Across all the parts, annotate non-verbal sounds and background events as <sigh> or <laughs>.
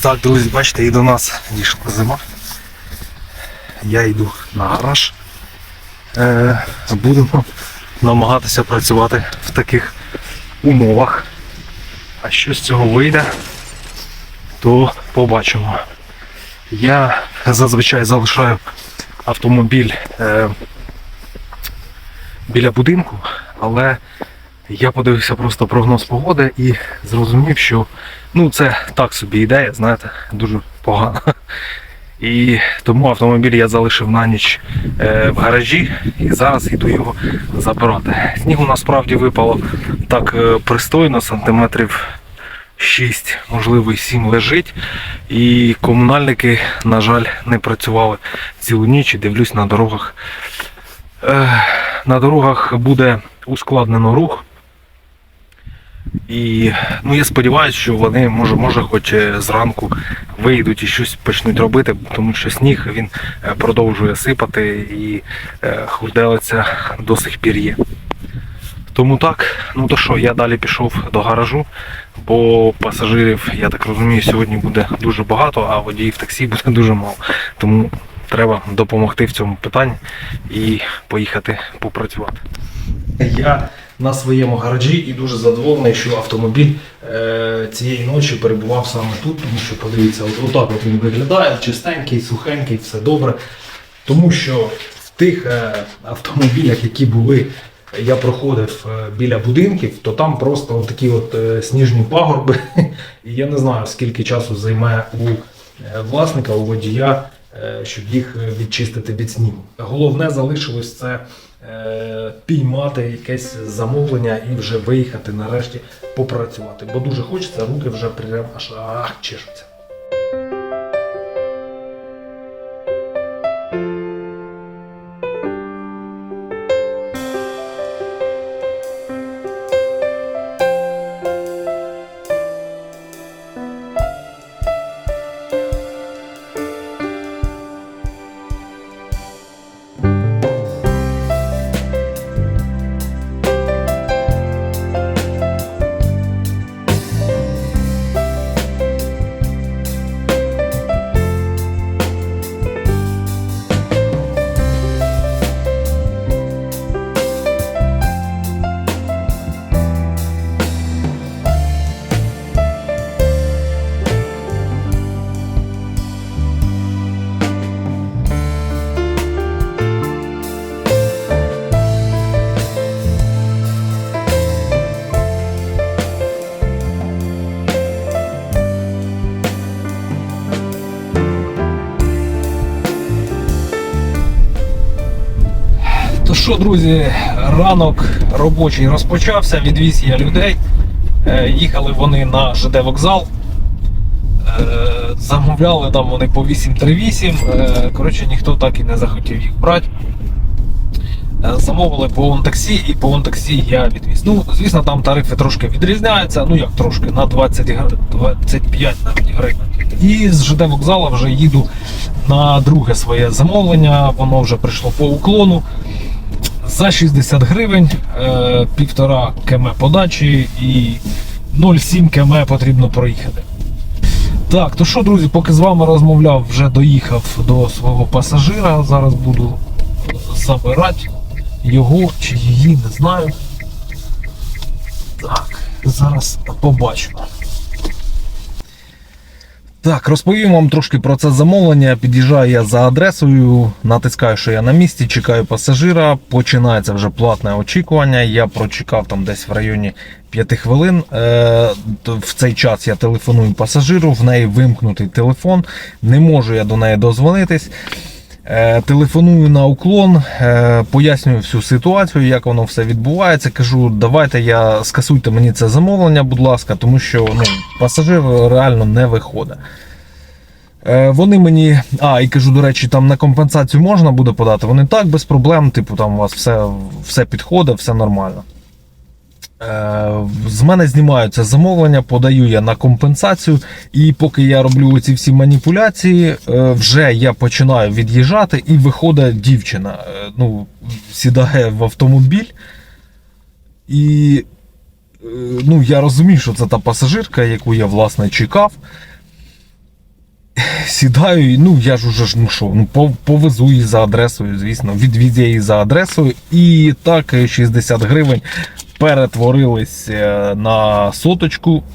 так, друзі, бачите, і до нас дійшла зима. Я йду на гараж. Е, будемо намагатися працювати в таких умовах. А що з цього вийде, то побачимо. Я зазвичай залишаю автомобіль е, біля будинку, але я подивився просто прогноз погоди і зрозумів, що ну, це так собі ідея, знаєте, дуже погана. І тому автомобіль я залишив на ніч е, в гаражі і зараз йду його забирати. Снігу насправді випало так е, пристойно, сантиметрів 6, можливо, і 7 лежить. І комунальники, на жаль, не працювали цілу ніч і дивлюсь на дорогах. Е, на дорогах буде ускладнено рух. І ну, я сподіваюся, що вони може, може хоч е, зранку вийдуть і щось почнуть робити, тому що сніг він е, продовжує сипати і е, хурделиця до сих пір є. Тому так, ну то що, я далі пішов до гаражу, бо пасажирів, я так розумію, сьогодні буде дуже багато, а водіїв таксі <laughs> буде дуже мало. Тому треба допомогти в цьому питанні і поїхати попрацювати. Я на своєму гаражі і дуже задоволений, що автомобіль е, цієї ночі перебував саме тут, тому що подивіться, от, отак от він виглядає, чистенький, сухенький, все добре. Тому що в тих е, автомобілях, які були, я проходив е, біля будинків, то там просто такі от сніжні пагорби. <laughs> І я не знаю, скільки часу займе у власника, у водія, щоб їх відчистити від снігу. Головне залишилось це піймати якесь замовлення і вже виїхати нарешті попрацювати. Бо дуже хочеться, руки вже прям аж чешуться. Що, друзі, ранок робочий розпочався, відвіз я людей. Е, Їхали вони на ЖД вокзал. Е, Замовляли там вони по 838. Е, Коротше, ніхто так і не захотів їх брати. Замовили по онтаксі і по онтаксі я відвіз. Ну, звісно, там тарифи трошки відрізняються. Ну як трошки, на 20, 25 навіть гривень. І з ЖД вокзала вже їду на друге своє замовлення. Воно вже прийшло по уклону. За 60 гривень, е, півтора км подачі і 0,7 км потрібно проїхати. Так, то що, друзі, поки з вами розмовляв, вже доїхав до свого пасажира. Зараз буду забирати його чи її, не знаю. Так, зараз побачимо. Так, розповім вам трошки про це замовлення. Під'їжджаю я за адресою, натискаю, що я на місці, чекаю пасажира. Починається вже платне очікування. Я прочекав там десь в районі 5 хвилин. Е, в цей час я телефоную пасажиру, в неї вимкнутий телефон. Не можу я до неї дозвонитись. Е, Телефоную на уклон, е, пояснюю всю ситуацію, як воно все відбувається. Кажу, давайте я скасуйте мені це замовлення, будь ласка, тому що ну, пасажир реально не виходить. Е, Вони мені. А, і кажу, до речі, там на компенсацію можна буде подати. Вони так, без проблем, типу, там у вас все, все підходить, все нормально. Е, З мене знімаються замовлення, подаю я на компенсацію, і поки я роблю ці всі маніпуляції, е, вже я починаю від'їжджати, і виходить дівчина. е, Ну, сідає в автомобіль. І ну, я розумію, що це та пасажирка, яку я власне чекав. <laughs> сідаю, ну я ж уже ну що, ну повезу її за адресою, звісно, відвіз я її за адресою. І так е, 60 гривень перетворились е, на соточку. <laughs>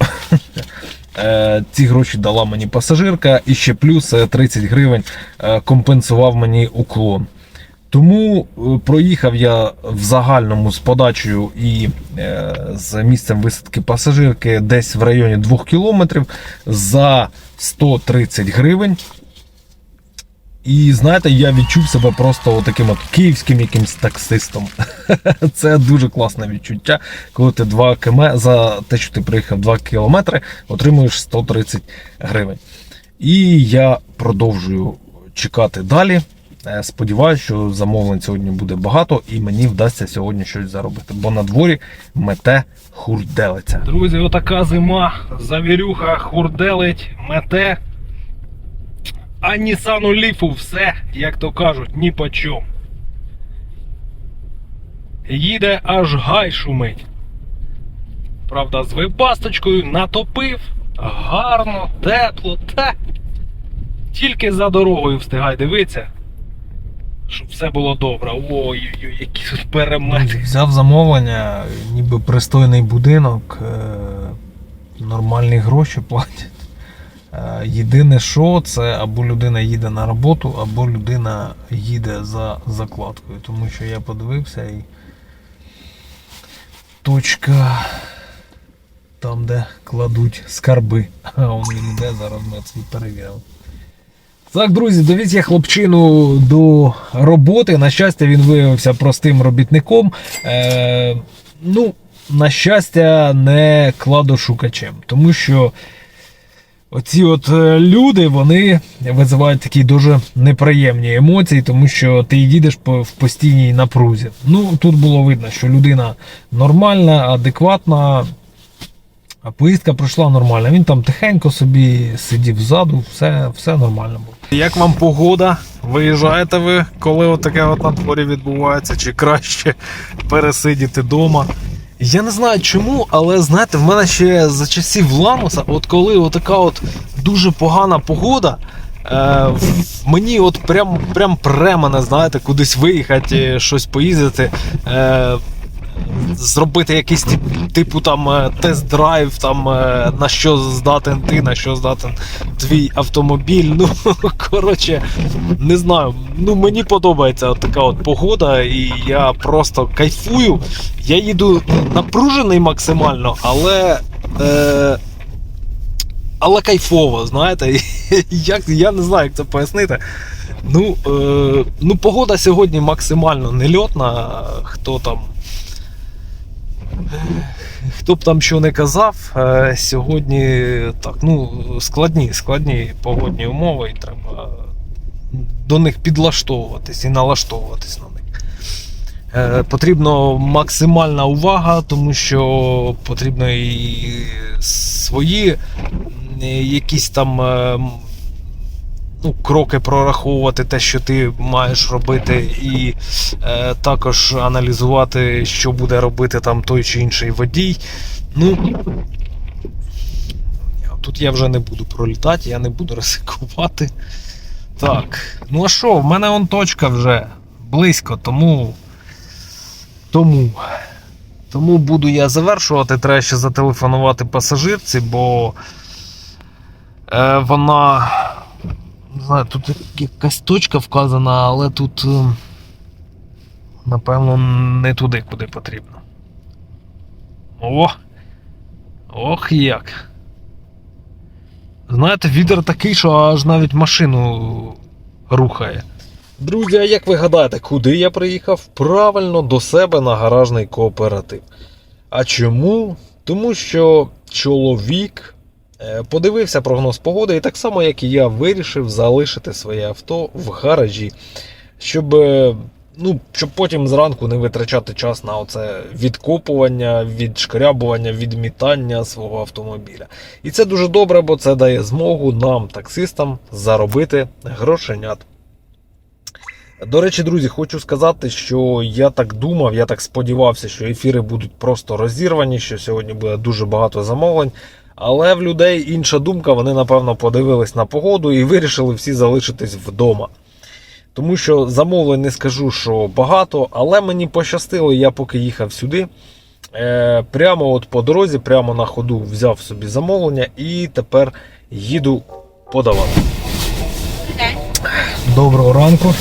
Е, Ці гроші дала мені пасажирка, і ще плюс е, 30 гривень е, компенсував мені уклон. Тому проїхав я в загальному з подачею і з місцем висадки пасажирки десь в районі 2 кілометрів за 130 гривень. І знаєте, я відчув себе просто таким от київським якимсь таксистом. <laughs> Це дуже класне відчуття, коли ти 2 км за те, що ти приїхав 2 кілометри, отримуєш 130 гривень. І я продовжую чекати далі. Е, Сподіваюсь, що замовлень сьогодні буде багато і мені вдасться сьогодні щось заробити, бо на дворі мете хурделиця. Друзі, отака зима, завірюха, хурделить, мете. А Нісану Ліфу все, як то кажуть, ні по чому. Їде аж гай шумить. Правда, з випасточкою натопив, гарно, тепло, та тільки за дорогою встигай дивитися, щоб все було добре. Ой-ой-ой, які тут перемети. Взяв замовлення, ніби пристойний будинок, е, нормальні гроші платять. Е, Єдине, що це або людина їде на роботу, або людина їде за закладкою. Тому що я подивився і точка там, де кладуть скарби. А он він іде, зараз ми це перевіримо. Так, друзі, довіз я хлопчину до роботи. На щастя, він виявився простим робітником. Е, ну, на щастя, не кладошукачем. Тому що оці от е, люди вони визивають такі дуже неприємні емоції, тому що ти їдеш в постійній напрузі. Ну, тут було видно, що людина нормальна, адекватна. А поїздка пройшла нормально. Він там тихенько собі сидів ззаду, все, все нормально було. Як вам погода? Виїжджаєте ви, коли от таке от на дворі відбувається, чи краще пересидіти вдома? Я не знаю чому, але знаєте, в мене ще за часів Ламуса, от коли отака от дуже погана погода, е, мені от прям, прям пре мене, знаєте, кудись виїхати, щось поїздити. Е, зробити якийсь тип- типу там е, тест-драйв, там е, на що здатен ти, на що здатен твій автомобіль. <laughs> Ну коротше, не знаю. Ну мені подобається така от погода, і я просто кайфую. Я їду напружений максимально, але. Е, але кайфово, знаєте, <laughs> як, я не знаю, як це пояснити. Ну, е, ну, погода сьогодні максимально нельотна. Хто там Хто б там що не казав, е, сьогодні так, ну, складні, складні погодні умови, і треба до них підлаштовуватись і налаштовуватись на них. Е, Потрібно максимальна увага, тому що потрібно і свої якісь там е, м, ну, кроки прораховувати, те, що ти маєш робити, і е, також аналізувати, що буде робити там той чи інший водій. Ну, тут я вже не буду пролітати, я не буду ризикувати. Так, ну а що, в мене он точка вже близько, тому. Тому. Тому буду я завершувати. Треба ще зателефонувати пасажирці, бо е, вона. Не знаю, тут якась точка вказана, але тут. е, Напевно, не туди, куди потрібно. О! Ох як. Знаєте, вітер такий, що аж навіть машину рухає. Друзі, а як ви гадаєте, куди я приїхав? Правильно до себе на гаражний кооператив. А чому? Тому що чоловік подивився прогноз погоди, і так само, як і я, вирішив залишити своє авто в гаражі, щоб, е, ну, щоб потім зранку не витрачати час на оце відкопування, відшкрябування, відмітання свого автомобіля. І це дуже добре, бо це дає змогу нам, таксистам, заробити грошенят. До речі, друзі, хочу сказати, що я так думав, я так сподівався, що ефіри будуть просто розірвані, що сьогодні буде дуже багато замовлень. Але в людей інша думка, вони напевно подивились на погоду і вирішили всі залишитись вдома. Тому що замовлень не скажу, що багато, але мені пощастило, я поки їхав сюди. Е, прямо от по дорозі, прямо на ходу взяв собі замовлення і тепер їду подавати. Доброго ранку.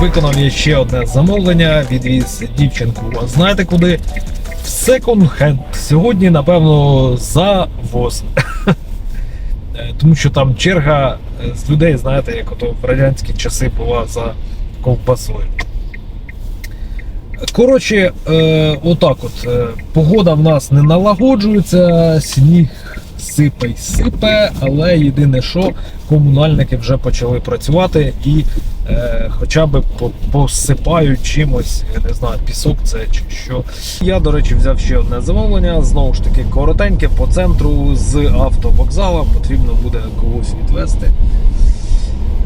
Виконав я ще одне замовлення, відвіз дівчинку. Знаєте куди? В секонд-хенд. Сьогодні, напевно, завоз. Е, <laughs> Тому що там черга е, з людей, знаєте, як ото в радянські часи була за ковбасою. Коротше, е, отак от. е, Погода в нас не налагоджується, сніг сипе й сипе, але єдине, що комунальники вже почали працювати і е, хоча б по- посипають чимось, не знаю, пісок це чи що. Я, до речі, взяв ще одне замовлення, знову ж таки, коротеньке по центру з автовокзала, потрібно буде когось відвезти.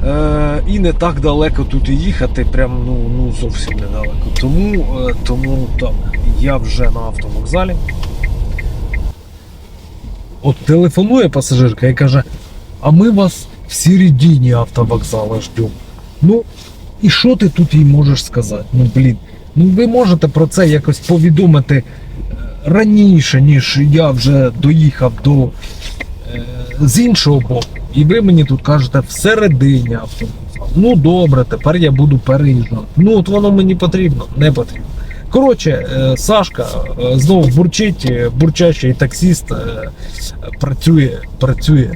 Е, і не так далеко тут і їхати, прям ну, ну зовсім недалеко. Тому, е, тому так, я вже на автовокзалі. От телефонує пасажирка і каже: а ми вас в середині автовокзала ждемо. Ну, і що ти тут їй можеш сказати? Ну, блін, ну ви можете про це якось повідомити е, раніше, ніж я вже доїхав до е, з іншого боку. І ви мені тут кажете всередині автовокзалу. Ну добре, тепер я буду переїжджати. Ну от воно мені потрібно, не потрібно. Коротше, е, Сашка е, знову бурчить, бурчащий таксіст працює, працює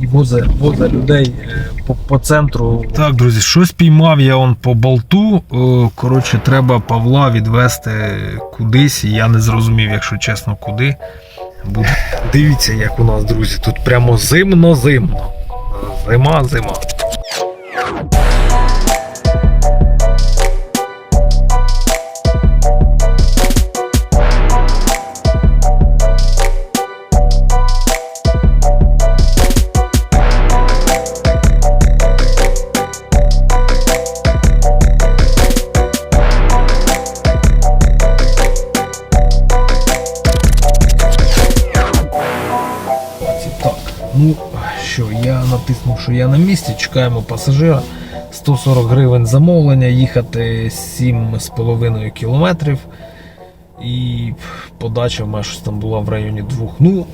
і возить, возить людей е, по, по центру. Так, друзі, щось піймав я он по болту. Коротше, треба Павла відвести кудись. Я не зрозумів, якщо чесно, куди. Буде. Дивіться, як у нас, друзі, тут прямо зимно-зимно. Зима, ну що, я натиснув, що я на місці, чекаємо пасажира. 140 гривень замовлення, їхати 7,5 кілометрів. І подача в мене там була в районі двох. Ну,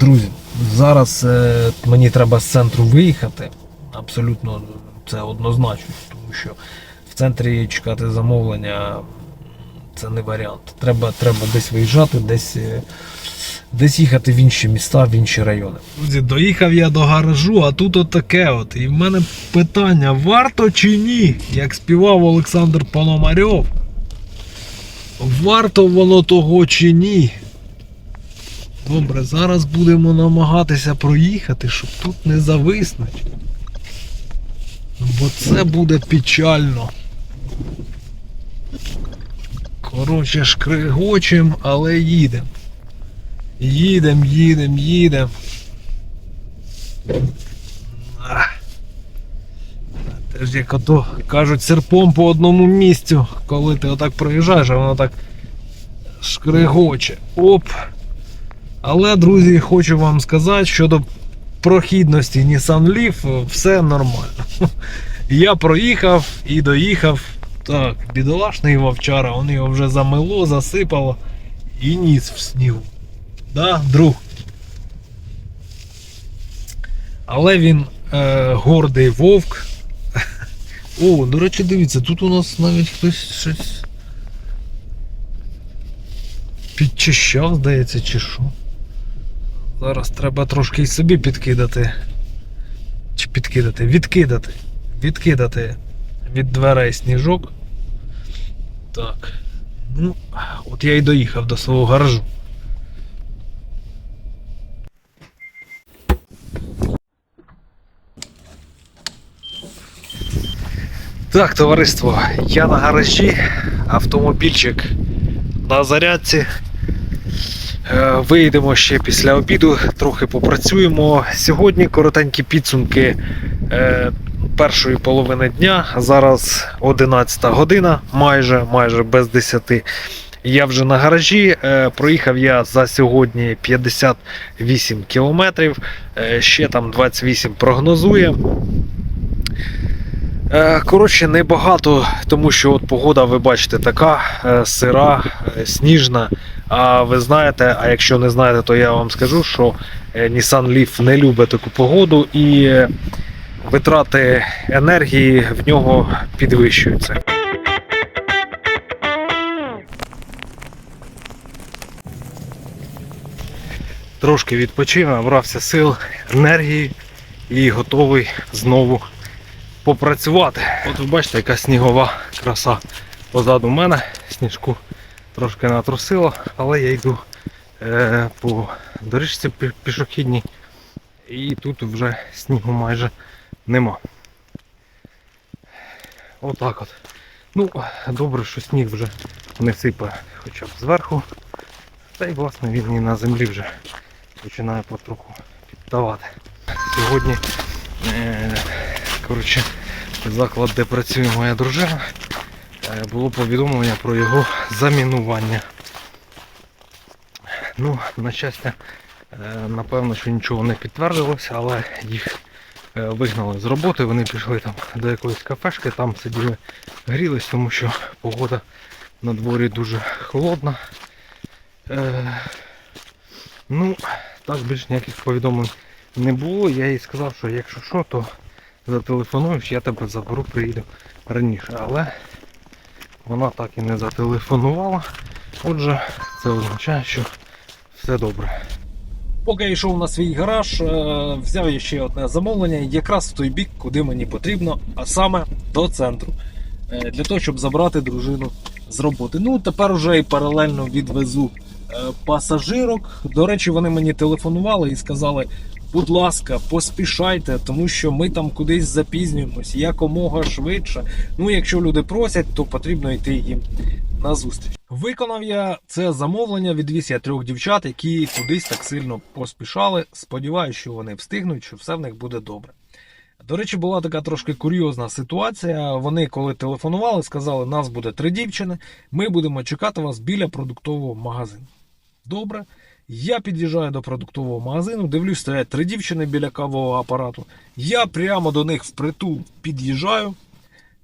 друзі, зараз е, мені треба з центру виїхати. Абсолютно це однозначно, тому що в центрі чекати замовлення це не варіант. Треба, треба десь виїжджати, десь. е, десь їхати в інші міста, в інші райони. Друзі, доїхав я до гаражу, а тут от таке от. І в мене питання: варто чи ні? Як співав Олександр Пономарьов. Варто воно того чи ні? Добре, зараз будемо намагатися проїхати, щоб тут не зависнуть. Бо це буде печально. Коротше, шкригочем, але їдемо. Їдем, їдем, їдем. Теж як ото кажуть серпом по одному місцю, коли ти отак проїжджаєш, а воно так шкригоче. Оп. Але, друзі, хочу вам сказати, щодо прохідності Nissan Leaf, все нормально. <laughs> Я проїхав і доїхав. Так, бідолашний вовчара, он його вже замило, засипало і ніс в снігу. Да, друг. Але він е, гордий вовк. <laughs> О, до речі, дивіться, тут у нас навіть хтось щось підчищав, здається, чи що. Зараз треба трошки і собі підкидати. Чи підкидати? Відкидати. Відкидати від дверей сніжок. Так. Ну, от я і доїхав до свого гаражу. Так, товариство, я на гаражі, автомобільчик на зарядці. Е, Вийдемо ще після обіду, трохи попрацюємо. Сьогодні коротенькі підсумки е, першої половини дня. Зараз 11 година, майже, майже без 10. Я вже на гаражі. Е, Проїхав я за сьогодні 58 кілометрів. Е, Ще там 28 прогнозує. Е, Коротше, небагато, тому що от погода, ви бачите, така сира, сніжна. А ви знаєте, а якщо не знаєте, то я вам скажу, що Nissan Leaf не любить таку погоду і витрати енергії в нього підвищуються. Трошки відпочив, набрався сил, енергії і готовий знову попрацювати. От ви бачите, яка снігова краса позаду мене. Сніжку трошки натрусило, але я йду е, по доріжці пішохідній і тут вже снігу майже нема. Отак от. Ну, добре, що сніг вже не сипе хоча б зверху. Та й власне він і на землі вже починає потроху піддавати. Сьогодні е, коротше, заклад, де працює моя дружина, е, було повідомлення про його замінування. Ну, на щастя, е, напевно, що нічого не підтвердилося, але їх вигнали з роботи, вони пішли там до якоїсь кафешки, там сиділи, грілись, тому що погода на дворі дуже холодна. Е, ну, так більш ніяких повідомлень не було. Я їй сказав, що якщо що, то зателефонуєш, я тебе заберу, приїду раніше. Але вона так і не зателефонувала. Отже, це означає, що все добре. Поки я йшов на свій гараж, е, взяв ще одне замовлення, якраз в той бік, куди мені потрібно, а саме до центру. Е, Для того, щоб забрати дружину з роботи. Ну, тепер уже і паралельно відвезу е, пасажирок. До речі, вони мені телефонували і сказали: будь ласка, поспішайте, тому що ми там кудись запізнюємось якомога швидше. Ну, якщо люди просять, то потрібно йти їм на зустріч. Виконав я це замовлення, відвіз трьох дівчат, які кудись так сильно поспішали. Сподіваюся, що вони встигнуть, що все в них буде добре. До речі, була така трошки курйозна ситуація. Вони, коли телефонували, сказали, нас буде три дівчини, ми будемо чекати вас біля продуктового магазину. Добре. Я під'їжджаю до продуктового магазину, дивлюсь, стоять три дівчини біля кавового апарату. Я прямо до них впритул під'їжджаю.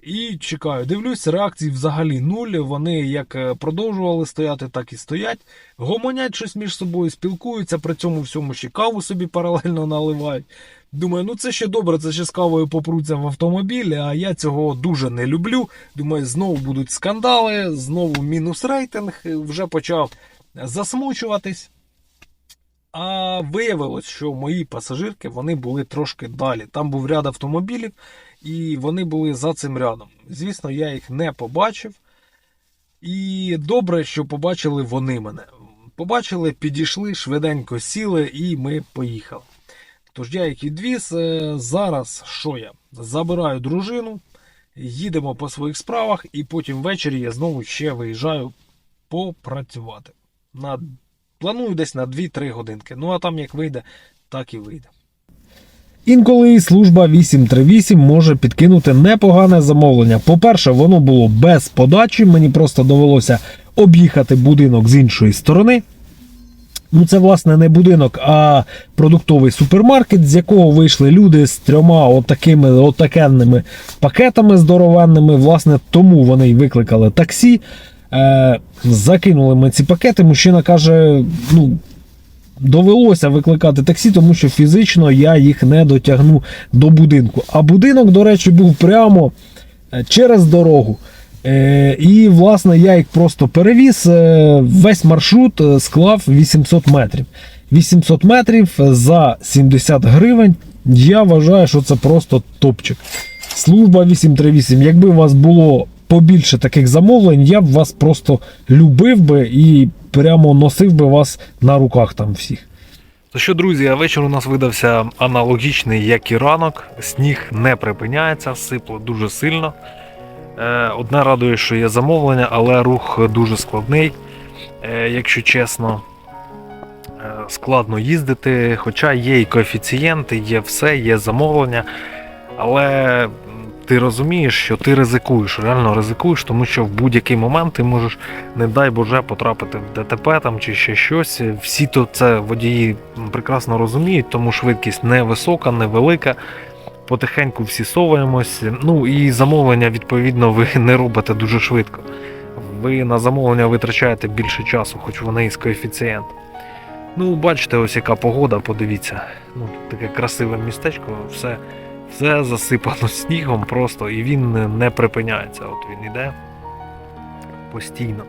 І чекаю, дивлюсь, реакції взагалі нуль. Вони як е, продовжували стояти, так і стоять. Гомонять щось між собою, спілкуються, при цьому всьому ще каву собі паралельно наливають. Думаю, ну це ще добре, це ще з кавою попруться в автомобілі, а я цього дуже не люблю. Думаю, знову будуть скандали, знову мінус рейтинг, вже почав засмучуватись. А виявилось, що мої пасажирки вони були трошки далі. Там був ряд автомобілів, і вони були за цим рядом. Звісно, я їх не побачив. І добре, що побачили вони мене. Побачили, підійшли, швиденько сіли, і ми поїхали. Тож я їх відвіз. Е, Зараз що я? Забираю дружину, їдемо по своїх справах, і потім ввечері я знову ще виїжджаю попрацювати. На... Планую десь на 2-3 годинки. Ну а там як вийде, так і вийде. Інколи служба 838 може підкинути непогане замовлення. По-перше, воно було без подачі, мені просто довелося об'їхати будинок з іншої сторони. Ну, це, власне, не будинок, а продуктовий супермаркет, з якого вийшли люди з трьома отакими отакенними пакетами здоровенними. Власне, тому вони й викликали таксі. Е, закинули ми ці пакети. Мужчина каже: ну, довелося викликати таксі, тому що фізично я їх не дотягну до будинку. А будинок, до речі, був прямо е, через дорогу. Е, і, власне, я їх просто перевіз. Весь маршрут склав 800 метрів. 800 метрів за 70 гривень. Я вважаю, що це просто топчик. Служба 838. Якби у вас було побільше таких замовлень, я б вас просто любив би і прямо носив би вас на руках там всіх. То що, друзі, а вечір у нас видався аналогічний, як і ранок. Сніг не припиняється, сипло дуже сильно. Е, Одне радує, що є замовлення, але рух дуже складний. Е, Якщо чесно, е, складно їздити, хоча є і коефіцієнти, є все, є замовлення. Але ти розумієш, що ти ризикуєш, реально ризикуєш, тому що в будь-який момент ти можеш, не дай Боже, потрапити в ДТП там чи ще щось. Всі то це водії прекрасно розуміють, тому швидкість не висока, невелика. Потихеньку всі соваємось. Ну і замовлення, відповідно, ви <laughs> не робите дуже швидко. Ви на замовлення витрачаєте більше часу, хоч вони і з коефіцієнтом. Ну, бачите, ось яка погода, подивіться. Ну, таке красиве містечко, все, все засипано снігом просто, і він не, припиняється. От він іде постійно.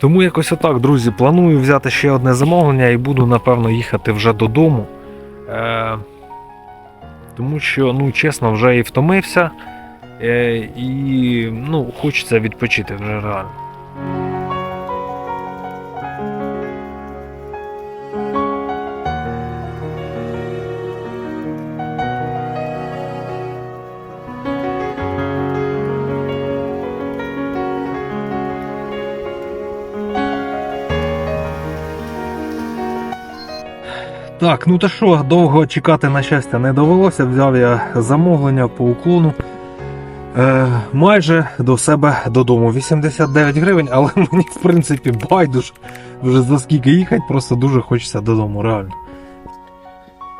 Тому якось отак, друзі, планую взяти ще одне замовлення і буду, напевно, їхати вже додому. Е, тому що, ну, чесно, вже і втомився, е, і ну, хочеться відпочити вже реально. Так, ну то що, довго чекати на щастя не довелося. Взяв я замовлення по уклону. Е, майже до себе додому. 89 гривень, але <laughs> мені в принципі байдуже вже за скільки їхати, просто дуже хочеться додому, реально.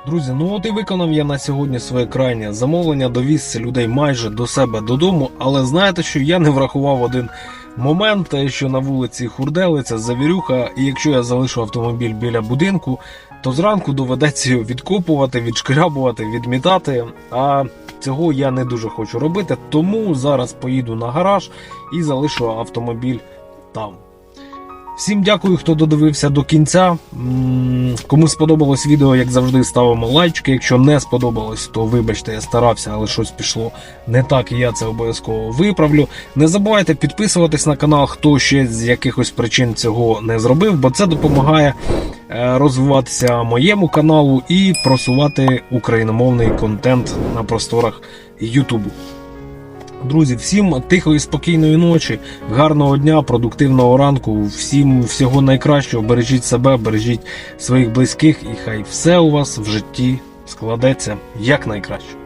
Друзі, ну от і виконав я на сьогодні своє крайнє замовлення, довіз людей майже до себе додому, але знаєте, що я не врахував один момент, те, що на вулиці Хурделиця, Завірюха, і якщо я залишу автомобіль біля будинку, то зранку доведеться відкопувати, відшкрябувати, відмітати. А цього я не дуже хочу робити, тому зараз поїду на гараж і залишу автомобіль там. Всім дякую, хто додивився до кінця. Кому сподобалось відео, як завжди, ставимо лайчики. Якщо не сподобалось, то вибачте, я старався, але щось пішло не так, і я це обов'язково виправлю. Не забувайте підписуватись на канал, хто ще з якихось причин цього не зробив, бо це допомагає е, розвиватися моєму каналу і просувати україномовний контент на просторах Ютубу. Друзі, всім тихої, спокійної ночі, гарного дня, продуктивного ранку. Всім всього найкращого. Бережіть себе, бережіть своїх близьких, і хай все у вас в житті складеться якнайкраще.